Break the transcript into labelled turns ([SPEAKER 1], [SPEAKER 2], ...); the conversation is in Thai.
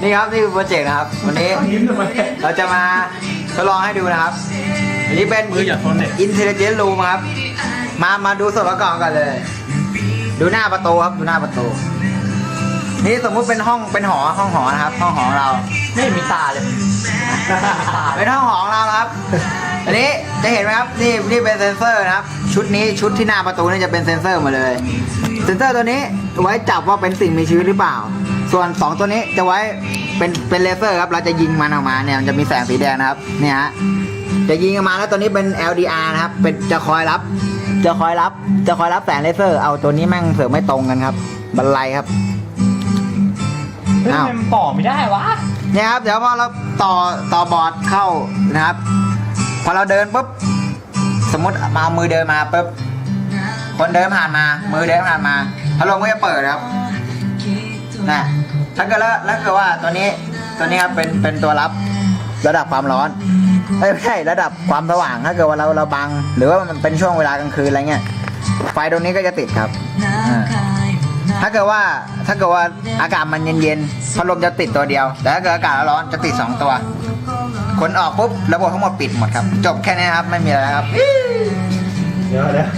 [SPEAKER 1] นี่ครับนี่คือโปรเจกต์นะครับ วันนี้
[SPEAKER 2] ยิ้มทำไม
[SPEAKER 1] เราจะมาทดลองให้ดูนะครับอันนี้เป็น
[SPEAKER 2] มืออย่าทนเนี่ย
[SPEAKER 1] Intelligent Room ครับ มามาดูส่วนประกอบกันเลย ดูหน้าประตูครับดูหน้าประตู นี่สมมุติเป็นห้องเป็นหอห้องหอนะครับ ห้องหอของเรา
[SPEAKER 3] ไม่มีตาเลยตา
[SPEAKER 1] เป็นห้องหอของเรานะครับ อันนี้จะเห็นไหมครับนี่นี่เป็นเซนเซอร์นะครับ ชุดนี้ชุดที่หน้าประตูนี่จะเป็นเซนเซอร์หมาเลย เซนเซอร์ตัวนี้ไว้จับว่าเป็นสิ่งมีชีวิตหรือเปล่า ส่วน 2 ตัวนี้จะไว้เป็นเป็นเลเซอร์ครับ เราจะยิงมันออกมาเนี่ยมันจะมีแสงสีแดงนะครับ เนี่ยฮะ จะยิงออกมาแล้วตัวนี้เป็น LDR นะครับ เป็นจะคอยรับ จะคอยรับ จะคอยรับแสงเลเซอร์ เอาตัวนี้แม่งเสือกไม่ตรงกันครับ บันไลครับ
[SPEAKER 3] เฮ้ยทำไมมันต่อไม่ได้วะ
[SPEAKER 1] เนี่ยครับเดี๋ยวพอเราต่อต่อบอร์ดเข้านะครับ พอเราเดินปุ๊บสมมติมาเอามือเดินมาปุ๊บคนเดินผ่านมา มือเดินผ่านมาพัดลมก็จะเปิดครับ นะถ้าเกิดแล้วแล้วกิดว่าตัวนี้ตัวนี้ครับเป็นเป็นตัวรับระดับความร้อนเอ้ยไม่ใช่ระดับความสว่างถ้าเกิดว่าเราเราบัง หรือว่ามันเป็นช่วงเวลากลางคืนอะไรเงี้ยไฟตรงนี้ก็จะติดครับอ่าถ้าเกิดว่าถ้าเกิดว่าอากาศมันเย็นๆพัดลมจะติดตัวเดียวแต่ถ้าเกิดอากาศร้อนจะติดสองตัวคนออกปุ๊บระบบทั้งหมดปิดหมดครับ จบแค่นี้ครับไม่มีอะไรครับ
[SPEAKER 2] เดี๋ยวเดี๋ยว